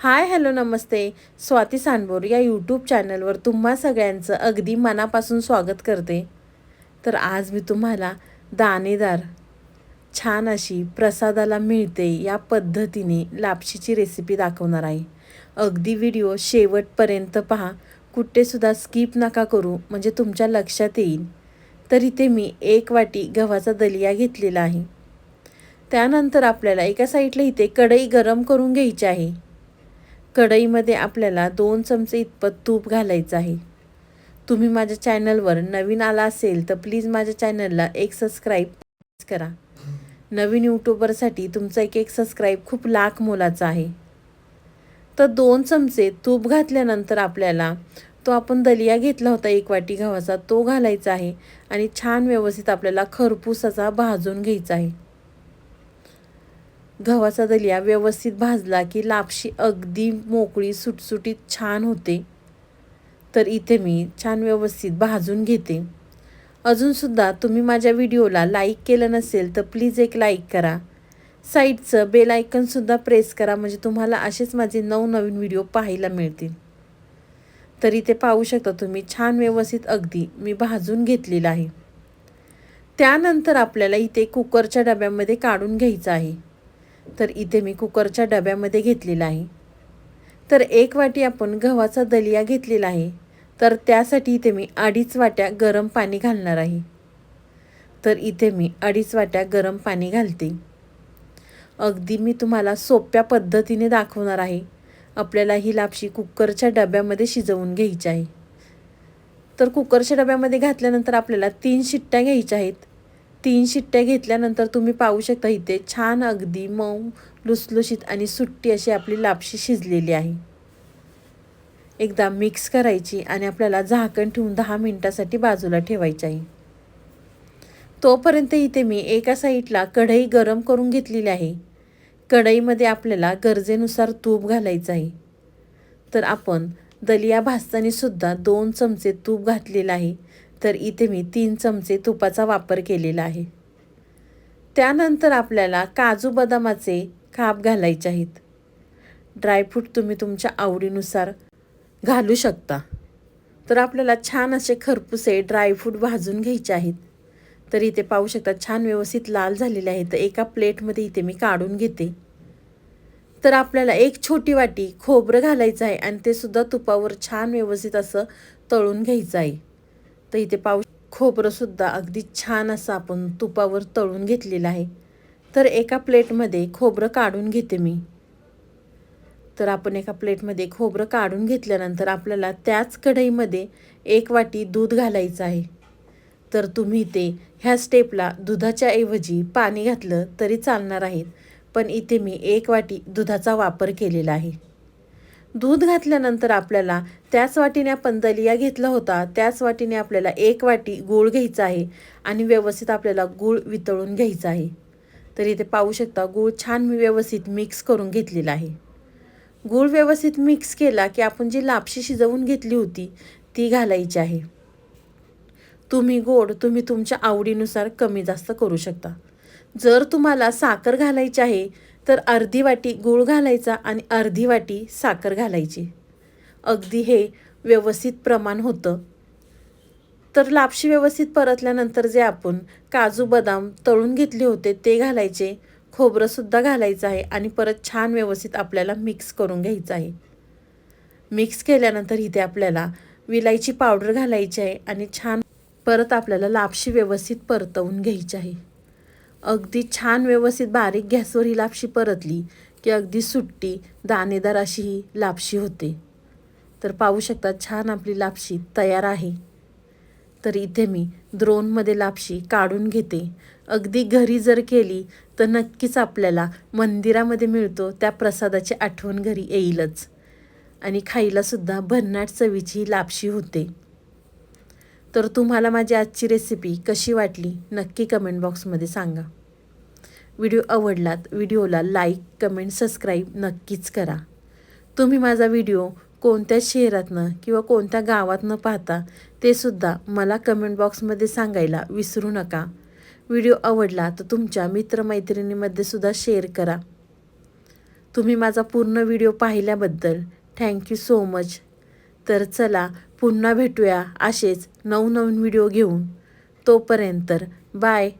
Hi hello नमस्ते. स्वाती सांडबोर या YouTube चॅनलवर तुम्हा सगळ्यांचं अगदी मनापासून स्वागत करते. तर आज मी तुम्हाला दाणेदार छान अशी प्रसादाला मिळते या पद्धतीने लापशीची रेसिपी दाखवणार आहे. अगदी व्हिडिओ शेवटपर्यंत पहा. कुठेसुद्धा स्किप नका करू म्हणजे तुमच्या लक्षात येईल. तर इथे मी एक वाटी गव्हाचा दलिया घेतलेला आहे. त्यानंतर आपल्याला एका साईडला इथे कढई गरम करून घ्यायची आहे. कढईमध्ये आपल्याला दोन चमचे इतपत तूप घालायचं आहे. तुम्ही माझ्या चॅनलवर नवीन आला असेल तर प्लीज माझ्या चॅनलला एक सबस्क्राईब करा. नवीन यूट्यूबरसाठी तुमचा एक एक सबस्क्राईब खूप लाख मोलाचा आहे. तर दोन चमचे तूप घातल्यानंतर आपल्याला तो आपण दलिया घेतला होता एक वाटी गव्हाचा तो घालायचा आहे आणि छान व्यवस्थित आपल्याला खरपूस असा भाजून घ्यायचा आहे. गव्हाचा दलिया व्यवस्थित भाजला की लापशी अगदी मोकळी सुटसुटीत छान होते. तर इथे मी छान व्यवस्थित भाजून घेते. अजूनसुद्धा तुम्ही माझ्या व्हिडिओला लाईक केलं नसेल तर प्लीज एक लाईक करा. साईडचं बेल आयकनसुद्धा प्रेस करा म्हणजे तुम्हाला असेच माझे नवनवीन व्हिडिओ पाहायला मिळतील. तर इथे पाहू शकता तुम्ही छान व्यवस्थित अगदी मी भाजून घेतलेलं आहे. त्यानंतर आपल्याला इथे कुकरच्या डब्यामध्ये काढून घ्यायचं आहे. तर इथे मी कुकरच्या डब्यामध्ये घेतलेला आहे. तर एक वाटी आपण गव्हाचा दलिया घेतलेला आहे. तर त्यासाठी इथे मी अडीच वाट्या गरम पाणी घालणार आहे. तर इथे मी अडीच वाट्या गरम पाणी घालते. अगदी मी तुम्हाला सोप्या पद्धतीने दाखवणार आहे. आपल्याला ही लापशी कुकरच्या डब्यामध्ये शिजवून घ्यायची आहे. तर कुकरच्या डब्यामध्ये घातल्यानंतर आपल्याला तीन शिट्ट्या घ्यायच्या आहेत. तीन शिट्ट्या घेतल्यानंतर तुम्ही पाहू शकता इथे छान अगदी मऊ लुसलुशीत आणि सुट्टी अशी आपली लापशी शिजलेली आहे. एकदा मिक्स करायची आणि आपल्याला झाकण ठेवून दहा मिनटासाठी बाजूला ठेवायची आहे. तोपर्यंत इथे मी एका साईडला कढई गरम करून घेतलेली आहे. कढईमध्ये आपल्याला गरजेनुसार तूप घालायचं आहे. तर आपण दलिया भाजताना सुद्धा दोन चमचे तूप घातलेलं आहे. तर इथे मी तीन चमचे तुपाचा वापर केलेला आहे. त्यानंतर आपल्याला काजू बदामाचे खाप घालायचे आहेत. ड्रायफ्रूट तुम्ही तुमच्या आवडीनुसार घालू शकता. तर आपल्याला छान असे खरपुसे ड्रायफ्रूट भाजून घ्यायचे आहेत. तर इथे पाहू शकता छान व्यवस्थित लाल झालेले आहेत. तर एका प्लेटमध्ये इथे मी काढून घेते. तर आपल्याला एक छोटी वाटी खोबरं घालायचं आहे आणि ते सुद्धा तुपावर छान व्यवस्थित असं तळून घ्यायचं आहे. तर इथे पाऊस खोबरंसुद्धा अगदी छान असं आपण तुपावर तळून घेतलेलं आहे. तर एका प्लेटमध्ये खोबरं काढून घेते मी. तर आपण एका प्लेटमध्ये खोबरं काढून घेतल्यानंतर आपल्याला त्याच कढईमध्ये एक वाटी दूध घालायचं आहे. तर तुम्ही ते ह्या स्टेपला दुधाच्या ऐवजी पाणी घातलं तरी चालणार आहेत पण इथे मी एक वाटी दुधाचा वापर केलेला आहे. दूध घातल्यानंतर आपल्याला त्याच वाटीने आपण दलिया घेतला होता त्याच वाटीने आपल्याला एक वाटी गूळ घ्यायचा आहे आणि व्यवस्थित आपल्याला गूळ वितळून घ्यायचा आहे. तर इथे पाहू शकता गूळ छान मी व्यवस्थित मिक्स करून घेतलेला आहे. गूळ व्यवस्थित मिक्स केला की आपण जी लापशी शिजवून घेतली होती ती घालायची आहे. तुम्ही गोड तुम्ही तुमच्या आवडीनुसार कमी जास्त करू शकता. जर तुम्हाला साखर घालायची आहे तर अर्धी वाटी गूळ घालायचा आणि अर्धी वाटी साखर घालायची. अगदी हे व्यवस्थित प्रमाण होतं. तर लापशी व्यवस्थित परतल्यानंतर जे आपण काजू बदाम तळून घेतले होते ते घालायचे. खोबरंसुद्धा घालायचं आहे आणि परत छान व्यवस्थित आपल्याला मिक्स करून घ्यायचं आहे. मिक्स केल्यानंतर इथे आपल्याला विलायची पावडर घालायची आहे आणि छान परत आपल्याला लापशी व्यवस्थित परतवून घ्यायची आहे. अगदी छान व्यवस्थित बारीक गॅसवर ही लापशी परतली की अगदी सुट्टी दाणेदार अशी ही लापशी होते. तर पाहू शकता छान आपली लापशी तयार आहे. तर इथे मी द्रोणमध्ये लापशी काढून घेते. अगदी घरी जर केली तर नक्कीच आपल्याला मंदिरामध्ये मिळतो त्या प्रसादाची आठवण घरी येईलच. आणि खायलासुद्धा भन्नाट चवीची लापशी होते. तर तुम्हाला माझी आजची रेसिपी कशी वाटली नक्की कमेंट बॉक्समध्ये सांगा. व्हिडिओ आवडलात व्हिडिओला लाईक कमेंट सबस्क्राईब नक्कीच करा. तुम्ही माझा व्हिडिओ कोणत्या शहरातनं किंवा कोणत्या गावातनं पाहता ते सुद्धा मला कमेंट बॉक्समध्ये सांगायला विसरू नका. व्हिडिओ आवडला तर तुमच्या मित्रमैत्रिणीमध्ये सुद्धा शेअर करा. तुम्ही माझा पूर्ण व्हिडिओ पाहिल्याबद्दल थँक्यू सो मच तर चला पुन्हा भेटूया असेच नवनवीन व्हिडिओ घेऊन. तोपर्यंत बाय.